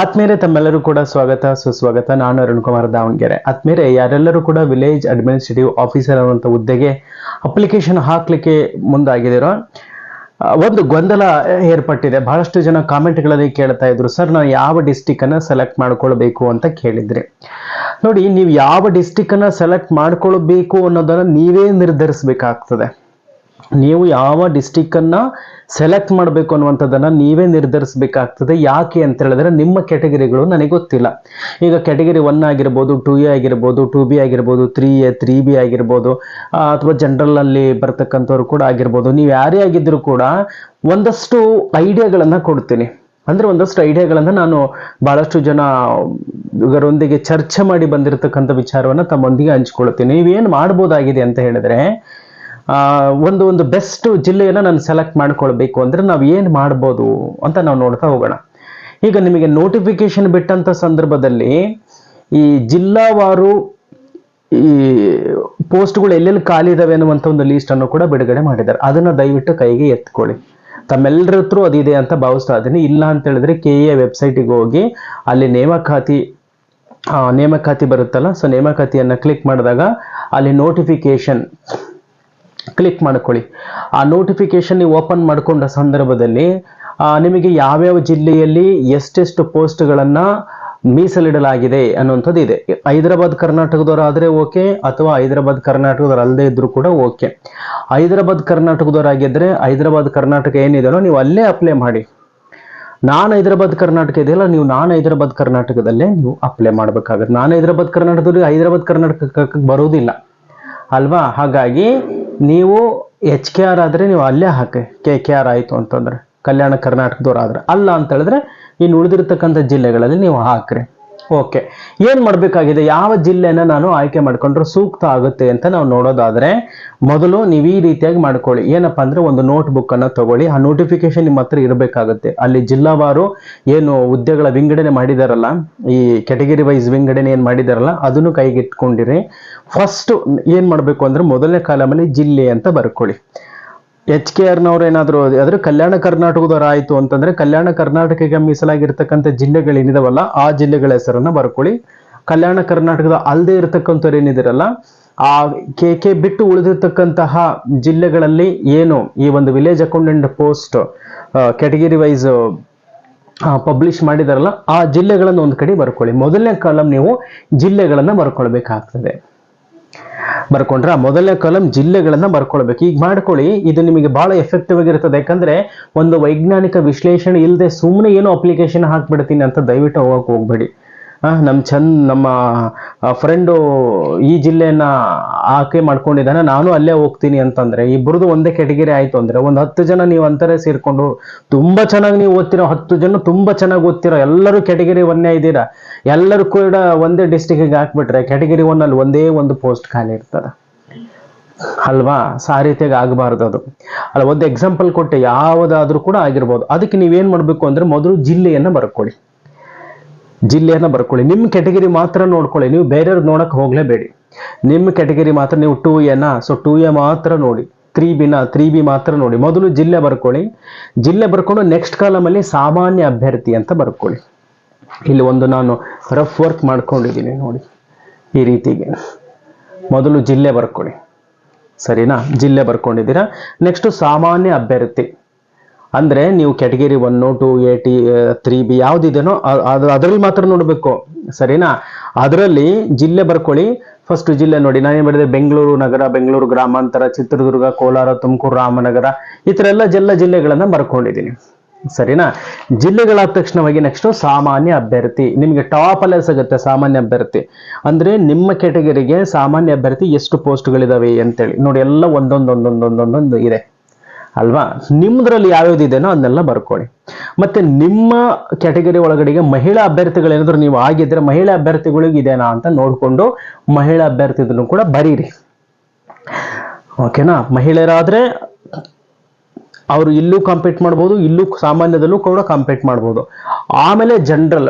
ಆತ್ಮೀಯರೇ ತಮ್ಮೆಲ್ಲರೂ ಕೂಡ ಸ್ವಾಗತ. ಸುಸ್ವಾಗತ. ನಾನು ಅರುಣ್ ಕುಮಾರ್ ದಾವಣಗೆರೆ. ಆತ್ಮೀಯರೇ, ಯಾರೆಲ್ಲರೂ ಕೂಡ ವಿಲೇಜ್ ಅಡ್ಮಿನಿಸ್ಟ್ರೇಟಿವ್ ಆಫೀಸರ್ ಅನ್ನುವಂಥ ಹುದ್ದೆಗೆ ಅಪ್ಲಿಕೇಶನ್ ಹಾಕ್ಲಿಕ್ಕೆ ಮುಂದಾಗಿದ್ದೀರೋ ಒಂದು ಗೊಂದಲ ಏರ್ಪಟ್ಟಿದೆ. ಬಹಳಷ್ಟು ಜನ ಕಾಮೆಂಟ್ಗಳಲ್ಲಿ ಕೇಳ್ತಾ ಇದ್ರು, ಸರ್ ನಾನು ಯಾವ ಡಿಸ್ಟಿಕ್ ಅನ್ನ ಸೆಲೆಕ್ಟ್ ಮಾಡ್ಕೊಳ್ಬೇಕು ಅಂತ ಕೇಳಿದ್ರಿ. ನೋಡಿ, ನೀವು ಯಾವ ಡಿಸ್ಟಿಕ್ ಅನ್ನ ಸೆಲೆಕ್ಟ್ ಮಾಡ್ಕೊಳ್ಬೇಕು ಅನ್ನೋದನ್ನ ನೀವೇ ನಿರ್ಧರಿಸಬೇಕಾಗ್ತದೆ. ನೀವು ಯಾವ ಡಿಸ್ಟಿಕ್ಕನ್ನು ಸೆಲೆಕ್ಟ್ ಮಾಡಬೇಕು ಅನ್ನುವಂಥದ್ದನ್ನು ನೀವೇ ನಿರ್ಧರಿಸಬೇಕಾಗ್ತದೆ. ಯಾಕೆ ಅಂತ ಹೇಳಿದ್ರೆ ನಿಮ್ಮ ಕೆಟಗರಿಗಳು ನನಗೆ ಗೊತ್ತಿಲ್ಲ. ಈಗ ಕೆಟಗರಿ ಒನ್ ಆಗಿರ್ಬೋದು ಟು ಎ ಆಗಿರ್ಬೋದು ಟು ಬಿ ಆಗಿರ್ಬೋದು ತ್ರೀ ಎ ತ್ರೀ ಬಿ ಆಗಿರ್ಬೋದು ಅಥವಾ ಜನರಲ್ ಅಲ್ಲಿ ಬರ್ತಕ್ಕಂಥವ್ರು ಕೂಡ ಆಗಿರ್ಬೋದು. ನೀವು ಯಾರೇ ಆಗಿದ್ದರೂ ಕೂಡ ಒಂದಷ್ಟು ಐಡಿಯಾಗಳನ್ನು ಕೊಡ್ತೀನಿ. ಅಂದರೆ ಒಂದಷ್ಟು ಐಡಿಯಾಗಳನ್ನು ನಾನು ಭಾಳಷ್ಟು ಜನ ಇವರೊಂದಿಗೆ ಚರ್ಚೆ ಮಾಡಿ ಬಂದಿರತಕ್ಕಂಥ ವಿಚಾರವನ್ನು ತಮ್ಮೊಂದಿಗೆ ಹಂಚ್ಕೊಳ್ತೀನಿ. ನೀವೇನು ಮಾಡ್ಬೋದಾಗಿದೆ ಅಂತ ಹೇಳಿದ್ರೆ ಒಂದು ಒಂದು ಬೆಸ್ಟ್ ಜಿಲ್ಲೆಯನ್ನು ನಾನು ಸೆಲೆಕ್ಟ್ ಮಾಡ್ಕೊಳ್ಬೇಕು ಅಂದರೆ ನಾವು ಏನು ಮಾಡ್ಬೋದು ಅಂತ ನಾವು ನೋಡ್ತಾ ಹೋಗೋಣ. ಈಗ ನಿಮಗೆ ನೋಟಿಫಿಕೇಶನ್ ಬಿಟ್ಟಂಥ ಸಂದರ್ಭದಲ್ಲಿ ಈ ಜಿಲ್ಲಾವಾರು ಈ ಪೋಸ್ಟ್ಗಳು ಎಲ್ಲೆಲ್ಲಿ ಖಾಲಿ ಇದಾವೆ ಅನ್ನುವಂಥ ಒಂದು ಲೀಸ್ಟನ್ನು ಕೂಡ ಬಿಡುಗಡೆ ಮಾಡಿದ್ದಾರೆ. ಅದನ್ನು ದಯವಿಟ್ಟು ಕೈಗೆ ಎತ್ಕೊಳ್ಳಿ. ತಮ್ಮೆಲ್ಲರ ಹತ್ರ ಅದಿದೆ ಅಂತ ಭಾವಿಸ್ತಾ ಇದ್ದೀನಿ. ಇಲ್ಲ ಅಂತ ಹೇಳಿದ್ರೆ ಕೆ ಎ ವೆಬ್ಸೈಟಿಗೆ ಹೋಗಿ ಅಲ್ಲಿ ನೇಮಕಾತಿ ನೇಮಕಾತಿ ಬರುತ್ತಲ್ಲ ಸೊ ನೇಮಕಾತಿಯನ್ನು ಕ್ಲಿಕ್ ಮಾಡಿದಾಗ ಅಲ್ಲಿ ನೋಟಿಫಿಕೇಶನ್ ಕ್ಲಿಕ್ ಮಾಡ್ಕೊಳ್ಳಿ. ಆ ನೋಟಿಫಿಕೇಶನ್ ನೀವು ಓಪನ್ ಮಾಡಿಕೊಂಡ ಸಂದರ್ಭದಲ್ಲಿ ನಿಮಗೆ ಯಾವ್ಯಾವ ಜಿಲ್ಲೆಯಲ್ಲಿ ಎಷ್ಟೆಷ್ಟು ಪೋಸ್ಟ್ಗಳನ್ನು ಮೀಸಲಿಡಲಾಗಿದೆ ಅನ್ನುವಂಥದ್ದು ಇದೆ. ಹೈದರಾಬಾದ್ ಕರ್ನಾಟಕದವರಾದರೆ ಓಕೆ, ಅಥವಾ ಹೈದರಾಬಾದ್ ಕರ್ನಾಟಕದವ್ರು ಅಲ್ಲದೆ ಇದ್ದರೂ ಕೂಡ ಓಕೆ. ಹೈದರಾಬಾದ್ ಕರ್ನಾಟಕದವರಾಗಿದ್ದರೆ ಹೈದರಾಬಾದ್ ಕರ್ನಾಟಕ ಏನಿದೆಯೋ ನೀವು ಅಲ್ಲೇ ಅಪ್ಲೈ ಮಾಡಿ. ನಾನು ಹೈದರಾಬಾದ್ ಕರ್ನಾಟಕ ಇದೆಯಲ್ಲ, ನೀವು ನಾನು ಹೈದರಾಬಾದ್ ಕರ್ನಾಟಕದಲ್ಲೇ ನೀವು ಅಪ್ಲೈ ಮಾಡಬೇಕಾಗುತ್ತೆ. ನಾನು ಹೈದರಾಬಾದ್ ಕರ್ನಾಟಕದಲ್ಲಿ ಹೈದರಾಬಾದ್ ಕರ್ನಾಟಕಕ್ಕೆ ಬರೋದಿಲ್ಲ ಅಲ್ವಾ? ಹಾಗಾಗಿ ನೀವು ಎಚ್ ಕೆ ಆರ್ ಆದರೆ ನೀವು ಅಲ್ಲೇ ಹಾಕಿ ಕೆ ಕೆ ಆರ್ ಆಯಿತು ಅಂತಂದ್ರೆ, ಕಲ್ಯಾಣ ಕರ್ನಾಟಕದವ್ರು ಆದ್ರೆ. ಅಲ್ಲ ಅಂತ ಹೇಳಿದ್ರೆ, ಇನ್ನು ಉಳಿದಿರ್ತಕ್ಕಂಥ ಜಿಲ್ಲೆಗಳಲ್ಲಿ ನೀವು ಹಾಕ್ರಿ. ಓಕೆ. ಏನು ಮಾಡಬೇಕಾಗಿದೆ? ಯಾವ ಜಿಲ್ಲೆನ ನಾನು ಆಯ್ಕೆ ಮಾಡ್ಕೊಂಡ್ರು ಸೂಕ್ತ ಆಗುತ್ತೆ ಅಂತ ನಾವು ನೋಡೋದಾದ್ರೆ, ಮೊದಲು ನೀವು ಈ ರೀತಿಯಾಗಿ ಮಾಡ್ಕೊಳ್ಳಿ. ಏನಪ್ಪ ಅಂದ್ರೆ ಒಂದು ನೋಟ್ ಬುಕ್ ಅನ್ನ ತಗೊಳ್ಳಿ. ಆ ನೋಟಿಫಿಕೇಶನ್ ನಿಮ್ಮ ಹತ್ರ ಇರಬೇಕಾಗುತ್ತೆ. ಅಲ್ಲಿ ಜಿಲ್ಲಾವಾರು ಏನು ಹುದ್ದೆಗಳ ವಿಂಗಡಣೆ ಮಾಡಿದಾರಲ್ಲ, ಈ ಕೆಟಗರಿ ವೈಸ್ ವಿಂಗಡಣೆ ಏನು ಮಾಡಿದಾರಲ್ಲ, ಅದನ್ನು ಕೈಗೆ ಇಟ್ಕೊಂಡಿರಿ ಫಸ್ಟ್ ಏನ್ ಮಾಡಬೇಕು ಅಂದ್ರೆ ಮೊದಲನೇ ಕಾಲಮಲ್ಲಿ ಜಿಲ್ಲೆ ಅಂತ ಬರ್ಕೊಳ್ಳಿ. ಎಚ್ ಕೆ ಆರ್ನವ್ರು ಏನಾದ್ರು ಆದ್ರೆ ಕಲ್ಯಾಣ ಕರ್ನಾಟಕದವ್ರು ಆಯ್ತು ಅಂತಂದ್ರೆ ಕಲ್ಯಾಣ ಕರ್ನಾಟಕಕ್ಕೆ ಮೀಸಲಾಗಿರ್ತಕ್ಕಂಥ ಜಿಲ್ಲೆಗಳೇನಿದಾವಲ್ಲ ಆ ಜಿಲ್ಲೆಗಳ ಹೆಸರನ್ನ ಬರ್ಕೊಳ್ಳಿ. ಕಲ್ಯಾಣ ಕರ್ನಾಟಕದ ಅಲ್ಲದೆ ಇರತಕ್ಕಂಥವ್ರು ಏನಿದಿರಲ್ಲ, ಆ ಕೆ ಕೆ ಬಿಟ್ಟು ಉಳಿದಿರ್ತಕ್ಕಂತಹ ಜಿಲ್ಲೆಗಳಲ್ಲಿ ಏನು ಈ ಒಂದು village accountant post category wise publish ಮಾಡಿದಾರಲ್ಲ, ಆ ಜಿಲ್ಲೆಗಳನ್ನು ಒಂದು ಕಡೆ ಬರ್ಕೊಳ್ಳಿ. ಮೊದಲನೇ ಕಾಲಂ ನೀವು ಜಿಲ್ಲೆಗಳನ್ನು ಬರ್ಕೊಳ್ಬೇಕಾಗ್ತದೆ. ಬರ್ಕೊಂಡ್ರೆ ಮೊದಲನೇ ಕಾಲಂ ಜಿಲ್ಲೆಗಳನ್ನ ಬರ್ಕೊಳ್ಬೇಕು. ಈಗ ಮಾಡ್ಕೊಳ್ಳಿ, ಇದು ನಿಮಗೆ ಬಹಳ ಎಫೆಕ್ಟಿವ್ ಆಗಿರ್ತದೆ. ಯಾಕಂದ್ರೆ ಒಂದು ವೈಜ್ಞಾನಿಕ ವಿಶ್ಲೇಷಣೆ ಇಲ್ಲದೆ ಸುಮ್ಮನೆ ಏನೋ ಅಪ್ಲಿಕೇಶನ್ ಹಾಕ್ಬಿಡ್ತೀನಿ ಅಂತ ದಯವಿಟ್ಟು ಹೋಗಕ್ ಹೋಗ್ಬೇಡಿ. ಆ, ನಮ್ ಚಂದ್ ನಮ್ಮ ಫ್ರೆಂಡು ಈ ಜಿಲ್ಲೆಯನ್ನ ಆಕೆ ಮಾಡ್ಕೊಂಡಿದ್ದಾನೆ. ನಾನು ಅಲ್ಲೇ ಹೋಗ್ತೀನಿ ಅಂತಂದ್ರೆ ಇಬ್ಬರದು ಒಂದೇ ಕೆಟಗಿರಿ ಆಯ್ತು ಅಂದ್ರೆ ಒಂದು ಹತ್ತು ಜನ ನೀವು ಅಂತಾರೆ ಸೇರ್ಕೊಂಡು ತುಂಬಾ ಚೆನ್ನಾಗಿ ನೀವು ಓದ್ತಿರೋ ಹತ್ತು ಜನ ತುಂಬಾ ಚೆನ್ನಾಗಿ ಓದ್ತಿರೋ ಎಲ್ಲರೂ ಕೆಟಗಿರಿ ಒನ್ನೇ ಇದ್ದೀರಾ? ಎಲ್ಲರೂ ಕೂಡ ಒಂದೇ ಡಿಸ್ಟಿಕ್ಕಿಗೆ ಹಾಕ್ಬಿಟ್ರೆ ಕೆಟಗಿರಿ ಒನ್ನಲ್ಲಿ ಒಂದೇ ಒಂದು ಪೋಸ್ಟ್ ಖಾಲಿ ಇರ್ತದೆ. ಅಲ್ವಾ? ಸೊ ಆ ರೀತಿಯಾಗಿ ಆಗಬಾರ್ದು ಅದು. ಅಲ್ಲ ಒಂದು ಎಕ್ಸಾಂಪಲ್ ಕೊಟ್ಟೆ ಯಾವುದಾದ್ರೂ ಕೂಡ ಆಗಿರ್ಬೋದು. ಅದಕ್ಕೆ ನೀವೇನು ಮಾಡಬೇಕು ಅಂದ್ರೆ ಮೊದಲು ಜಿಲ್ಲೆಯನ್ನ ಬರ್ಕೊಳ್ಳಿ. ಜಿಲ್ಲೆಯನ್ನ ಬರ್ಕೊಳ್ಳಿ. ನಿಮ್ಮ ಕೆಟಗರಿ ಮಾತ್ರ ನೋಡ್ಕೊಳ್ಳಿ. ನೀವು ಬೇರೆಯವ್ರು ನೋಡಕ್ಕೆ ಹೋಗಲೇಬೇಡಿ. ನಿಮ್ಮ ಕೆಟಗರಿ ಮಾತ್ರ ನೀವು ಟೂ ಎನ ಸೊ ಟೂ ಎ ಮಾತ್ರ ನೋಡಿ. ತ್ರೀ ಬಿನ ತ್ರೀ ಬಿ ಮಾತ್ರ ನೋಡಿ. ಮೊದಲು ಜಿಲ್ಲೆ ಬರ್ಕೊಳ್ಳಿ. ಜಿಲ್ಲೆ ಬರ್ಕೊಂಡು ನೆಕ್ಸ್ಟ್ ಕಾಲಮಲ್ಲಿ ಸಾಮಾನ್ಯ ಅಭ್ಯರ್ಥಿ ಅಂತ ಬರ್ಕೊಳ್ಳಿ. ಇಲ್ಲಿ ಒಂದು ನಾನು ರಫ್ ವರ್ಕ್ ಮಾಡ್ಕೊಂಡಿದ್ದೀನಿ ನೋಡಿ. ಈ ರೀತಿಗೆ. ಮೊದಲು ಜಿಲ್ಲೆ ಬರ್ಕೊಳ್ಳಿ. ಸರಿನಾ? ಜಿಲ್ಲೆ ಬರ್ಕೊಂಡಿದ್ದೀರಾ? ನೆಕ್ಸ್ಟ್ ಸಾಮಾನ್ಯ ಅಭ್ಯರ್ಥಿ. ಅಂದ್ರೆ ನೀವು category one two A T three B ಯಾವ್ದಿದೆನೋ ಅದು ಅದರಲ್ಲಿ ಮಾತ್ರ ನೋಡಬೇಕು. ಸರಿನಾ? ಅದರಲ್ಲಿ ಜಿಲ್ಲೆ ಬರ್ಕೊಳ್ಳಿ. ಫಸ್ಟ್ ಜಿಲ್ಲೆ ನೋಡಿ ನಾನು ಏನು ಮಾಡಿದೆ? ಬೆಂಗಳೂರು ನಗರ, ಬೆಂಗಳೂರು ಗ್ರಾಮಾಂತರ, ಚಿತ್ರದುರ್ಗ, ಕೋಲಾರ, ತುಮಕೂರು, ರಾಮನಗರ ಈ ತರ ಎಲ್ಲ ಜಿಲ್ಲ ಜಿಲ್ಲೆಗಳನ್ನ ಬರ್ಕೊಂಡಿದ್ದೀನಿ. ಸರಿನಾ? ಜಿಲ್ಲೆಗಳಾದ ತಕ್ಷಣವಾಗಿ ನೆಕ್ಸ್ಟ್ ಸಾಮಾನ್ಯ ಅಭ್ಯರ್ಥಿ. ನಿಮಗೆ ಟಾಪ್ ಅಲ್ಲೇ ಸಿಗುತ್ತೆ ಸಾಮಾನ್ಯ ಅಭ್ಯರ್ಥಿ. ಅಂದ್ರೆ ನಿಮ್ಮ ಕೆಟಗರಿಗೆ ಸಾಮಾನ್ಯ ಅಭ್ಯರ್ಥಿ ಎಷ್ಟು ಪೋಸ್ಟ್ಗಳಿದಾವೆ ಅಂತೇಳಿ. ನೋಡಿ, ಎಲ್ಲ ಒಂದೊಂದೊಂದೊಂದೊಂದೊಂದೊಂದು ಒಂದೊಂದು ಒಂದೊಂದೊಂದು ಇದೆ. ಅಲ್ವಾ? ನಿಮ್ದ್ರಲ್ಲಿ ಯಾವ್ಯಾವ್ದಿದೆನೋ ಅದನ್ನೆಲ್ಲ ಬರ್ಕೊಳ್ಳಿ. ಮತ್ತೆ ನಿಮ್ಮ ಕ್ಯಾಟಗರಿ ಒಳಗಡೆಗೆ ಮಹಿಳಾ ಅಭ್ಯರ್ಥಿಗಳೇನಾದ್ರೂ ನೀವು ಆಗಿದ್ರೆ ಮಹಿಳಾ ಅಭ್ಯರ್ಥಿಗಳಿಗೆ ಇದೆನಾ ಅಂತ ನೋಡಿಕೊಂಡು ಮಹಿಳಾ ಅಭ್ಯರ್ಥಿದನ್ನು ಕೂಡ ಬರೀರಿ. ಓಕೆನಾ ಮಹಿಳೆಯರಾದ್ರೆ ಅವರು ಇಲ್ಲೂ ಕಾಂಪೀಟ್ ಮಾಡ್ಬೋದು, ಇಲ್ಲೂ ಸಾಮಾನ್ಯದಲ್ಲೂ ಕೂಡ ಕಾಂಪೀಟ್ ಮಾಡ್ಬೋದು. ಆಮೇಲೆ ಜನರಲ್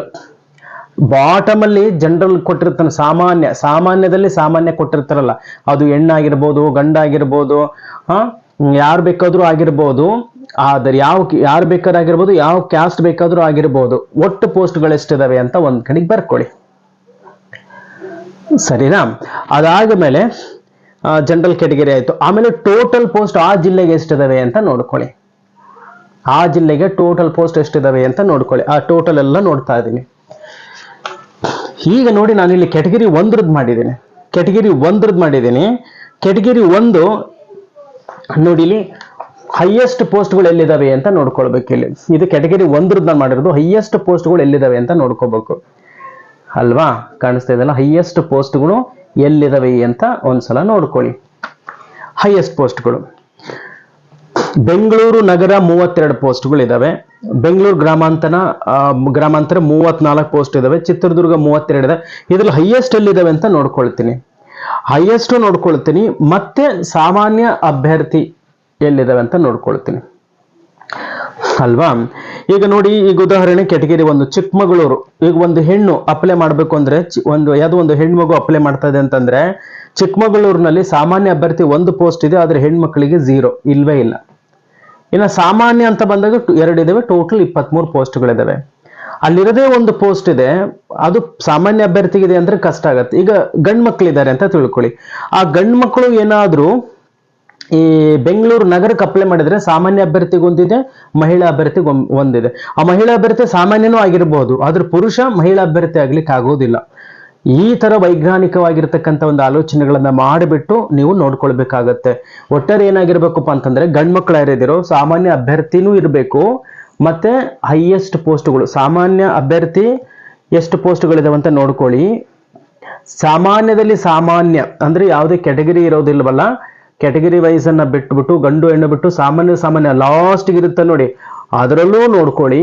ಬಾಟಮ್ ಅಲ್ಲಿ ಜನರಲ್ ಕೊಟ್ಟಿರ್ತಾನೆ ಸಾಮಾನ್ಯ. ಸಾಮಾನ್ಯದಲ್ಲಿ ಸಾಮಾನ್ಯ ಕೊಟ್ಟಿರ್ತಾರಲ್ಲ. ಅದು ಹೆಣ್ಣಾಗಿರ್ಬೋದು, ಗಂಡಾಗಿರ್ಬೋದು, ಹಾ? ಯಾರು ಬೇಕಾದ್ರೂ ಆಗಿರ್ಬೋದು. ಆದರೆ ಯಾವ ಯಾರು ಬೇಕಾದ್ರೂ ಆಗಿರ್ಬೋದು ಯಾವ ಕ್ಯಾಸ್ಟ್ ಬೇಕಾದ್ರೂ ಆಗಿರ್ಬೋದು. ಒಟ್ಟು ಪೋಸ್ಟ್ಗಳು ಎಷ್ಟಿದಾವೆ ಅಂತ ಒಂದ್ ಕಡೆಗೆ ಬರ್ಕೊಳ್ಳಿ. ಸರಿನಾ? ಅದಾದ ಮೇಲೆ ಜನರಲ್ ಕೆಟಗರಿ ಆಯ್ತು. ಆಮೇಲೆ ಟೋಟಲ್ ಪೋಸ್ಟ್ ಆ ಜಿಲ್ಲೆಗೆ ಎಷ್ಟಿದಾವೆ ಅಂತ ನೋಡ್ಕೊಳ್ಳಿ. ಆ ಜಿಲ್ಲೆಗೆ ಟೋಟಲ್ ಪೋಸ್ಟ್ ಎಷ್ಟಿದಾವೆ ಅಂತ ನೋಡ್ಕೊಳ್ಳಿ. ಆ ಟೋಟಲ್ ಎಲ್ಲ ನೋಡ್ತಾ ಇದ್ದೀನಿ. ಈಗ ನೋಡಿ ನಾನು ಇಲ್ಲಿ ಕೆಟಗರಿ ಒಂದ್ರದ್ದು ಮಾಡಿದ್ದೀನಿ. ಕೆಟಗರಿ ಒಂದ್ರದ್ದು ಮಾಡಿದ್ದೀನಿ. ಕೆಟಗರಿ ಒಂದು ನೋಡಿ ಇಲ್ಲಿ ಹೈಯೆಸ್ಟ್ ಪೋಸ್ಟ್ಗಳು ಎಲ್ಲಿದಾವೆ ಅಂತ ನೋಡ್ಕೊಳ್ಬೇಕು ಇಲ್ಲಿ. ಇದು ಕ್ಯಾಟಗರಿ ಒಂದ್ರದ್ದು ನಾನು ಮಾಡಿರೋದು ಹೈಯೆಸ್ಟ್ ಪೋಸ್ಟ್ಗಳು ಎಲ್ಲಿದಾವೆ ಅಂತ ನೋಡ್ಕೋಬೇಕು ಅಲ್ವಾ? ಕಾಣಿಸ್ತಾ ಇದೆಲ್ಲ ಹೈಯೆಸ್ಟ್ ಪೋಸ್ಟ್ಗಳು ಎಲ್ಲಿದಾವೆ ಅಂತ ಒಂದ್ಸಲ ನೋಡ್ಕೊಳ್ಳಿ. ಹೈಯೆಸ್ಟ್ ಪೋಸ್ಟ್ಗಳು ಬೆಂಗಳೂರು ನಗರ ಮೂವತ್ತೆರಡು ಪೋಸ್ಟ್ಗಳು ಇದಾವೆ. ಬೆಂಗಳೂರು ಗ್ರಾಮಾಂತರ ಗ್ರಾಮಾಂತರ ಮೂವತ್ನಾಲ್ಕು ಪೋಸ್ಟ್ ಇದಾವೆ. ಚಿತ್ರದುರ್ಗ ಮೂವತ್ತೆರಡು ಇದೆ ಇದ್ರಲ್ಲಿ ಹೈಯೆಸ್ಟ್ ಎಲ್ಲಿದಾವೆ ಅಂತ ನೋಡ್ಕೊಳ್ತೀನಿ. ಹೈಯೆಸ್ಟ್ ನೋಡ್ಕೊಳ್ತೀನಿ, ಮತ್ತೆ ಸಾಮಾನ್ಯ ಅಭ್ಯರ್ಥಿ ಎಲ್ಲಿದ್ದಾವೆ ಅಂತ ನೋಡ್ಕೊಳ್ತೀನಿ. ಅಲ್ವಾ? ಈಗ ನೋಡಿ, ಈಗ ಉದಾಹರಣೆ ಕೆಟಗಿರಿ ಒಂದು, ಚಿಕ್ಕಮಗಳೂರು. ಈಗ ಒಂದು ಹೆಣ್ಣು ಅಪ್ಲೈ ಮಾಡಬೇಕು ಅಂದ್ರೆ ಒಂದು, ಯಾವುದೋ ಒಂದು ಹೆಣ್ಮಗು ಅಪ್ಲೈ ಮಾಡ್ತಾ ಇದೆ ಅಂತಂದ್ರೆ, ಚಿಕ್ಕಮಗಳೂರಿನಲ್ಲಿ ಸಾಮಾನ್ಯ ಅಭ್ಯರ್ಥಿ ಒಂದು ಪೋಸ್ಟ್ ಇದೆ, ಆದ್ರೆ ಹೆಣ್ಮಕ್ಳಿಗೆ ಝೀರೋ ಇಲ್ವೇ ಇಲ್ಲ. ಇನ್ನು ಸಾಮಾನ್ಯ ಅಂತ ಬಂದಾಗ ಎರಡಿದ್ದಾವೆ ಎರಡು ಇದಾವೆ ಟೋಟಲ್ ಇಪ್ಪತ್ತ್ಮೂರು ಪೋಸ್ಟ್ಗಳಿದಾವೆ ಅಲ್ಲಿರೋದೇ ಒಂದು ಪೋಸ್ಟ್ ಇದೆ. ಅದು ಸಾಮಾನ್ಯ ಅಭ್ಯರ್ಥಿಗಿದೆ ಅಂದ್ರೆ ಕಷ್ಟ ಆಗತ್ತೆ. ಈಗ ಗಂಡ್ ಮಕ್ಳಿದ್ದಾರೆ ಅಂತ ತಿಳ್ಕೊಳ್ಳಿ. ಆ ಗಂಡ್ ಮಕ್ಕಳು ಏನಾದ್ರೂ ಈ ಬೆಂಗಳೂರು ನಗರಕ್ಕೆ ಅಪ್ಲೈ ಮಾಡಿದ್ರೆ ಸಾಮಾನ್ಯ ಅಭ್ಯರ್ಥಿಗೊಂದಿದೆ ಮಹಿಳಾ ಅಭ್ಯರ್ಥಿಗೆ ಒಂದ್- ಒಂದಿದೆ. ಆ ಮಹಿಳಾ ಅಭ್ಯರ್ಥಿ ಸಾಮಾನ್ಯನೂ ಆಗಿರಬಹುದು ಆದ್ರೆ ಪುರುಷ ಮಹಿಳಾ ಅಭ್ಯರ್ಥಿ ಆಗ್ಲಿಕ್ಕೆ ಆಗೋದಿಲ್ಲ. ಈ ತರ ವೈಜ್ಞಾನಿಕವಾಗಿರ್ತಕ್ಕಂಥ ಒಂದು ಆಲೋಚನೆಗಳನ್ನ ಮಾಡಿಬಿಟ್ಟು ನೀವು ನೋಡ್ಕೊಳ್ಬೇಕಾಗತ್ತೆ. ಒಟ್ಟಾರೆ ಏನಾಗಿರ್ಬೇಕಪ್ಪ ಅಂತಂದ್ರೆ ಗಂಡ್ ಮಕ್ಳು ಯಾರಿದಿರೋ ಸಾಮಾನ್ಯ ಅಭ್ಯರ್ಥಿನೂ ಇರಬೇಕು ಮತ್ತೆ ಹೈಯೆಸ್ಟ್ ಪೋಸ್ಟ್ಗಳು ಸಾಮಾನ್ಯ ಅಭ್ಯರ್ಥಿ ಎಷ್ಟು ಪೋಸ್ಟ್ಗಳಿದಾವೆ ಅಂತ ನೋಡ್ಕೊಳ್ಳಿ. ಸಾಮಾನ್ಯದಲ್ಲಿ ಸಾಮಾನ್ಯ, ಅಂದ್ರೆ ಯಾವುದೇ ಕೆಟಗರಿ ಇರೋದಿಲ್ವಲ್ಲ ಕೆಟಗರಿ ವೈಸ್ ಅನ್ನ ಬಿಟ್ಬಿಟ್ಟು, ಗಂಡು ಹೆಣ್ಣು ಬಿಟ್ಟು ಸಾಮಾನ್ಯ ಸಾಮಾನ್ಯ ಲಾಸ್ಟ್ ಇರುತ್ತೆ ನೋಡಿ. ಅದರಲ್ಲೂ ನೋಡ್ಕೊಳ್ಳಿ,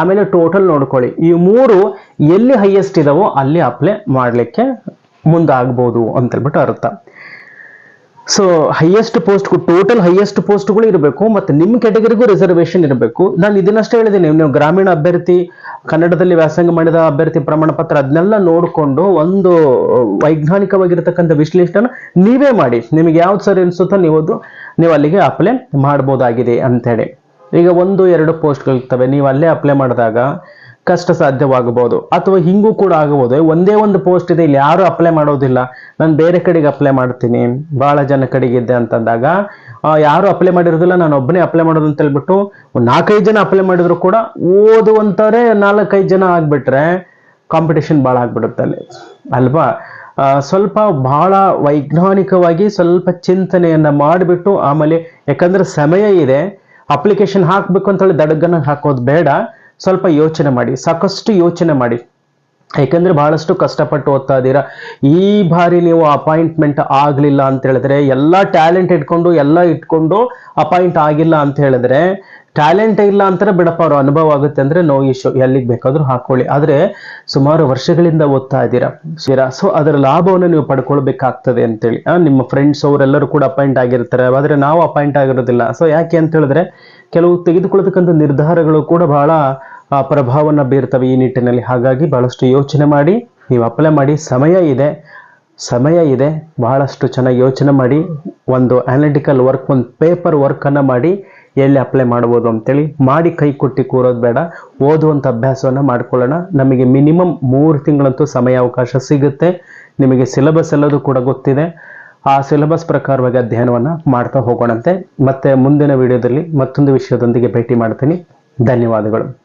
ಆಮೇಲೆ ಟೋಟಲ್ ನೋಡ್ಕೊಳ್ಳಿ. ಈ ಮೂರು ಎಲ್ಲಿ ಹೈಯೆಸ್ಟ್ ಇದಾವೋ ಅಲ್ಲಿ ಅಪ್ಲೈ ಮಾಡಲಿಕ್ಕೆ ಮುಂದಾಗ್ಬೋದು ಅಂತ ಹೇಳ್ಬಿಟ್ಟು ಅರ್ಥ. So highest post total highest ಪೋಸ್ಟ್ಗಳು ಇರಬೇಕು, ಮತ್ತೆ ನಿಮ್ಮ ಕ್ಯಾಟಗರಿಗೂ ರಿಸರ್ವೇಷನ್ ಇರಬೇಕು. ನಾನು ಇದನ್ನಷ್ಟೇ ಹೇಳಿದ್ದೀನಿ, ನೀವು ಗ್ರಾಮೀಣ ಅಭ್ಯರ್ಥಿ, ಕನ್ನಡದಲ್ಲಿ ವ್ಯಾಸಂಗ ಮಾಡಿದ ಅಭ್ಯರ್ಥಿ ಪ್ರಮಾಣ ಪತ್ರ ಅದನ್ನೆಲ್ಲ ನೋಡಿಕೊಂಡು ಒಂದು ವೈಜ್ಞಾನಿಕವಾಗಿರ್ತಕ್ಕಂಥ ವಿಶ್ಲೇಷಣೆ ನೀವೇ ಮಾಡಿ. ನಿಮಗೆ ಯಾವ್ದು ಸರಿ ಅನ್ಸುತ್ತೋ ನೀವು ನೀವು ಅಲ್ಲಿಗೆ ಅಪ್ಲೈ ಮಾಡ್ಬೋದಾಗಿದೆ ಅಂತೇಳಿ ಈಗ ಒಂದು, ಎರಡು ಪೋಸ್ಟ್ಗಳಿರ್ತವೆ ನೀವು ಅಲ್ಲೇ ಅಪ್ಲೈ ಮಾಡಿದಾಗ ಕಷ್ಟ ಸಾಧ್ಯವಾಗಬಹುದು ಅಥವಾ ಹಿಂಗೂ ಕೂಡ ಆಗಬಹುದು. ಒಂದೇ ಒಂದು ಪೋಸ್ಟ್ ಇದೆ, ಇಲ್ಲಿ ಯಾರು ಅಪ್ಲೈ ಮಾಡೋದಿಲ್ಲ. ನಾನು ಬೇರೆ ಕಡೆಗೆ ಅಪ್ಲೈ ಮಾಡ್ತೀನಿ. ಬಹಳ ಜನ ಕಡೆಗೆ ಇದೆ ಅಂತಂದಾಗ ಯಾರು ಅಪ್ಲೈ ಮಾಡಿರೋದಿಲ್ಲ, ನಾನು ಒಬ್ಬನೇ ಅಪ್ಲೈ ಮಾಡೋದು ಅಂತ ಹೇಳ್ಬಿಟ್ಟು ನಾಲ್ಕೈದು ಜನ ಅಪ್ಲೈ ಮಾಡಿದ್ರು ಕೂಡ ಓದುವಂತವ್ರೆ ನಾಲ್ಕೈದು ಜನ ಆಗ್ಬಿಟ್ರೆ ಕಾಂಪಿಟೇಷನ್ ಭಾಳ ಆಗ್ಬಿಡುತ್ತೆ ಅಲ್ಲಿ. ಅಲ್ವಾ? ಸ್ವಲ್ಪ ಬಹಳ ವೈಜ್ಞಾನಿಕವಾಗಿ ಸ್ವಲ್ಪ ಚಿಂತನೆಯನ್ನ ಮಾಡಿಬಿಟ್ಟು ಆಮೇಲೆ, ಯಾಕಂದ್ರೆ ಸಮಯ ಇದೆ ಅಪ್ಲಿಕೇಶನ್ ಹಾಕ್ಬೇಕು ಅಂತ ಹೇಳಿ ದಡಗನ ಹಾಕೋದು ಬೇಡ. ಸ್ವಲ್ಪ ಯೋಚನೆ ಮಾಡಿ, ಸಾಕಷ್ಟು ಯೋಚನೆ ಮಾಡಿ. ಯಾಕಂದ್ರೆ ಬಹಳಷ್ಟು ಕಷ್ಟಪಟ್ಟು ಓದ್ತಾ ಇದ್ದೀರಾ. ಈ ಬಾರಿ ನೀವು ಅಪಾಯಿಂಟ್ಮೆಂಟ್ ಆಗಲಿಲ್ಲ ಅಂತ ಹೇಳಿದ್ರೆ, ಎಲ್ಲ ಟ್ಯಾಲೆಂಟ್ ಇಟ್ಕೊಂಡು, ಎಲ್ಲ ಇಟ್ಕೊಂಡು ಅಪಾಯಿಂಟ್ ಆಗಿಲ್ಲ ಅಂತ ಹೇಳಿದ್ರೆ, ಟ್ಯಾಲೆಂಟ್ ಇಲ್ಲ ಅಂತಾರೆ ಬಿಡಪ್ಪ, ಅವ್ರ ಅನುಭವ ಆಗುತ್ತೆ ಅಂದ್ರೆ ನೋ ಇಶ್ಯೂ ಎಲ್ಲಿಗೆ ಬೇಕಾದರೂ ಹಾಕೊಳ್ಳಿ. ಆದ್ರೆ ಸುಮಾರು ವರ್ಷಗಳಿಂದ ಓದ್ತಾ ಇದ್ದೀರಾ. ಶಿರಾ ಸೊ ಅದರ ಲಾಭವನ್ನು ನೀವು ಪಡ್ಕೊಳ್ಬೇಕಾಗ್ತದೆ ಅಂತೇಳಿ. ನಿಮ್ಮ ಫ್ರೆಂಡ್ಸ್ ಅವರೆಲ್ಲರೂ ಕೂಡ ಅಪಾಯಿಂಟ್ ಆಗಿರ್ತಾರೆ. ಆದ್ರೆ ನಾವು ಅಪಾಯಿಂಟ್ ಆಗಿರೋದಿಲ್ಲ. ಸೊ ಯಾಕೆ ಅಂತ ಹೇಳಿದ್ರೆ, ಕೆಲವು ತೆಗೆದುಕೊಳ್ಳತಕ್ಕಂಥ ನಿರ್ಧಾರಗಳು ಕೂಡ ಬಹಳ ಆ, ಪ್ರಭಾವವನ್ನು ಬೀರ್ತವೆ ಈ ನಿಟ್ಟಿನಲ್ಲಿ. ಹಾಗಾಗಿ ಬಹಳಷ್ಟು ಯೋಚನೆ ಮಾಡಿ ನೀವು ಅಪ್ಲೈ ಮಾಡಿ. ಸಮಯ ಇದೆ ಸಮಯ ಇದೆ. ಬಹಳಷ್ಟು ಚೆನ್ನಾಗಿ ಯೋಚನೆ ಮಾಡಿ. ಒಂದು ಅನಾಲಿಟಿಕಲ್ ವರ್ಕ್ ಒಂದು ಪೇಪರ್ ವರ್ಕನ್ನು ಮಾಡಿ ಎಲ್ಲಿ ಅಪ್ಲೈ ಮಾಡ್ಬೋದು ಅಂತೇಳಿ. ಮಾಡಿ ಕೈ ಕೊಟ್ಟು ಕೂರೋದು ಬೇಡ. ಓದುವಂಥ ಅಭ್ಯಾಸವನ್ನು ಮಾಡ್ಕೊಳ್ಳೋಣ. ನಮಗೆ ಮಿನಿಮಮ್ ಮೂರು ತಿಂಗಳಂತೂ ಸಮಯ ಅವಕಾಶ ಸಿಗುತ್ತೆ. ನಿಮಗೆ ಸಿಲೆಬಸ್ ಎಲ್ಲದೂ ಕೂಡ ಗೊತ್ತಿದೆ. ಆ ಸಿಲೆಬಸ್ ಪ್ರಕಾರವಾಗಿ ಅಧ್ಯಯನವನ್ನು ಮಾಡ್ತಾ ಹೋಗೋಣಂತೆ. ಮತ್ತೆ ಮುಂದಿನ ವಿಡಿಯೋದಲ್ಲಿ ಮತ್ತೊಂದು ವಿಷಯದೊಂದಿಗೆ ಭೇಟಿ ಮಾಡ್ತೀನಿ. ಧನ್ಯವಾದಗಳು.